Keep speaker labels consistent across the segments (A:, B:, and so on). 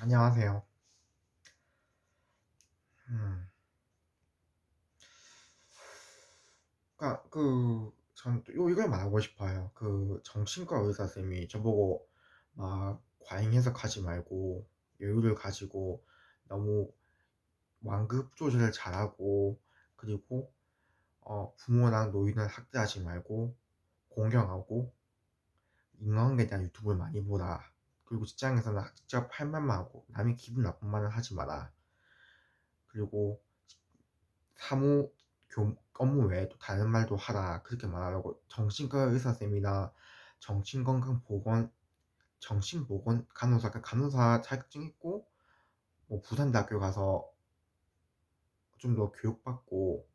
A: 안녕하세요. 음. 그러니까 그전또요 이걸 말하고 싶어요. 그 정신과 의사 쌤이 저보고 막 과잉 해석하지 말고 여유를 가지고 너무 완급 조절을 잘하고 그리고 어 부모랑 노인을 학대하지 말고 공경하고 인간관계에 대한 유튜브를 많이 보라. 그리고 직장에서는 직접 할 말만 하고 남의 기분 나쁜 말을 하지 마라. 그리고 사무 교 업무 외에 또 다른 말도 하라 그렇게 말하라고 정신과 의사 쌤이나 정신건강 보건 정신보건 간호사 그 간호사 자격증 있고 뭐 부산대학교 가서 좀 더 교육받고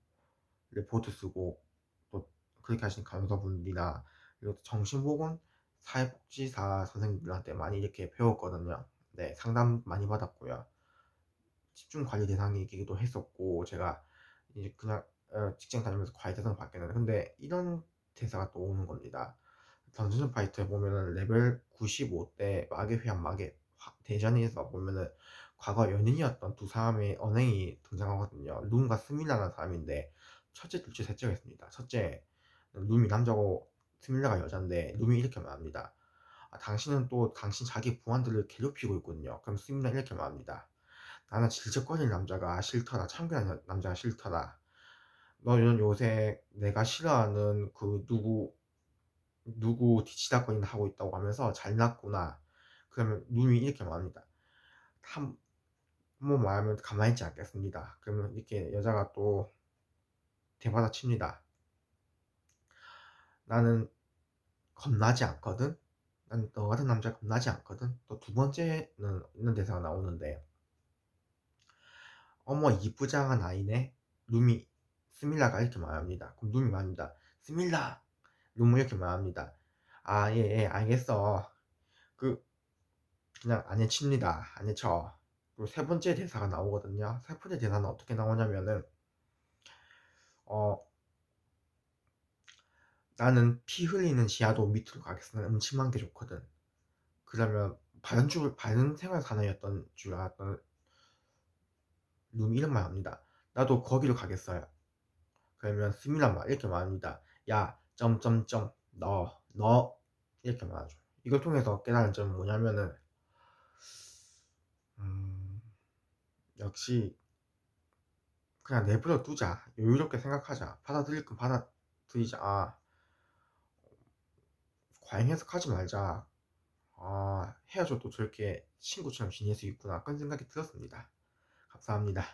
A: 레포트 쓰고 또 그렇게 하신 간호사분들이나 그리고 또 정신보건 사회복지사 선생님들한테 많이 이렇게 배웠거든요. 네, 상담 많이 받았고요. 집중 관리 대상이기도 했었고 제가 이제 그냥 어, 직장 다니면서 과외 대상 받겠는데 근데 이런 대사가 또 오는 겁니다. 던전 파이터에 보면은 레벨 95 때 마계 회한 마계 화- 대전에서 보면은 과거 연인이었던 두 사람의 언행이 등장하거든요. 룸과 스밀라라는 사람인데 첫째, 둘째, 셋째가 있습니다. 첫째 룸이 남자고 스밀라가 여잔데 룸이 이렇게 말합니다. 아, 당신은 또 당신 자기 부하들을 괴롭히고 있군요. 그럼 스밀라 이렇게 말합니다. 나는 질척거리는 남자가 싫더라. 참견하는 남자가 싫더라. 너는 요새 내가 싫어하는 그 누구 누구 뒤치다거리나 하고 있다고 하면서 잘났구나. 그러면 누님이 이렇게 말합니다. 한번 말하면 가만히 있지 않겠습니다. 그러면 이렇게 여자가 또 대받아 칩니다. 나는 겁나지 않거든. 난 너 같은 남자 겁나지 않거든. 또 두 번째는 이런 대사가 나오는데 어머 이쁘장한 아이네. 룸이 스밀라가 이렇게 말합니다. 그럼 룸이 말합니다. 스밀라. 룸이 이렇게 말합니다. 아, 예, 예, 알겠어. 그, 그냥 안 해칩니다. 안 해쳐. 그리고 세 번째 대사가 나오거든요. 세 번째 대사는 어떻게 나오냐면은, 어, 나는 피 흘리는 지하도 밑으로 가겠어. 난 음침한 게 좋거든. 그러면 바른 줄, 바른 생활 사나이였던 줄 알았던 룸이 이런 말 합니다. 나도 거기로 가겠어요. 그러면 스밀란 말 이렇게 말합니다. 야, 점점점, 너, 너 이렇게 말하죠. 이걸 통해서 깨달은 점은 뭐냐면은 음, 역시 그냥 내버려 두자. 여유롭게 생각하자. 받아들일 건 받아들이자. 아, 과잉 해석하지 말자. 아, 헤어져도 저렇게 친구처럼 지낼 수 있구나. 그런 생각이 들었습니다. 감사합니다.